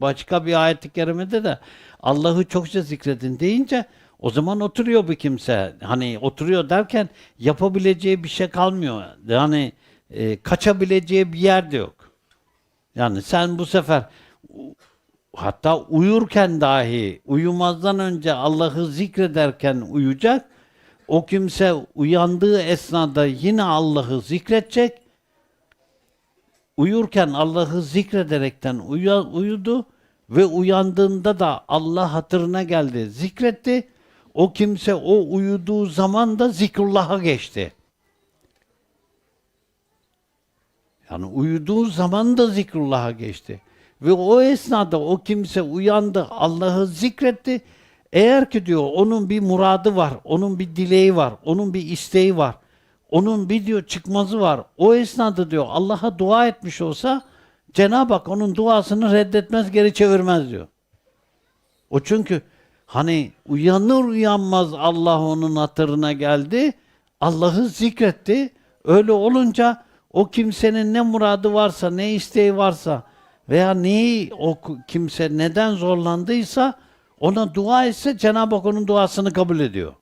Başka bir ayet-i kerimede de Allah'ı çokça zikredin deyince o zaman oturuyor bu kimse. Hani oturuyor derken yapabileceği bir şey kalmıyor. Yani e, kaçabileceği bir yer de yok. Yani sen bu sefer hatta uyurken dahi uyumazdan önce Allah'ı zikrederken uyuyacak. O kimse uyandığı esnada yine Allah'ı zikredecek. Uyurken Allah'ı zikrederekten uya- uyudu ve uyandığında da Allah hatırına geldi, zikretti. O kimse o uyuduğu zaman da zikrullah'a geçti. Yani uyuduğu zaman da zikrullah'a geçti. Ve o esnada o kimse uyandı, Allah'ı zikretti. Eğer ki diyor onun bir muradı var, onun bir dileği var, onun bir isteği var. Onun bir diyor çıkmazı var. O esnada diyor Allah'a dua etmiş olsa Cenab-ı Hak onun duasını reddetmez, geri çevirmez diyor. O çünkü hani uyanır uyanmaz Allah onun hatırına geldi. Allah'ı zikretti. Öyle olunca o kimsenin ne muradı varsa, ne isteği varsa veya neyi o kimse neden zorlandıysa ona dua etse Cenab-ı Hak onun duasını kabul ediyor.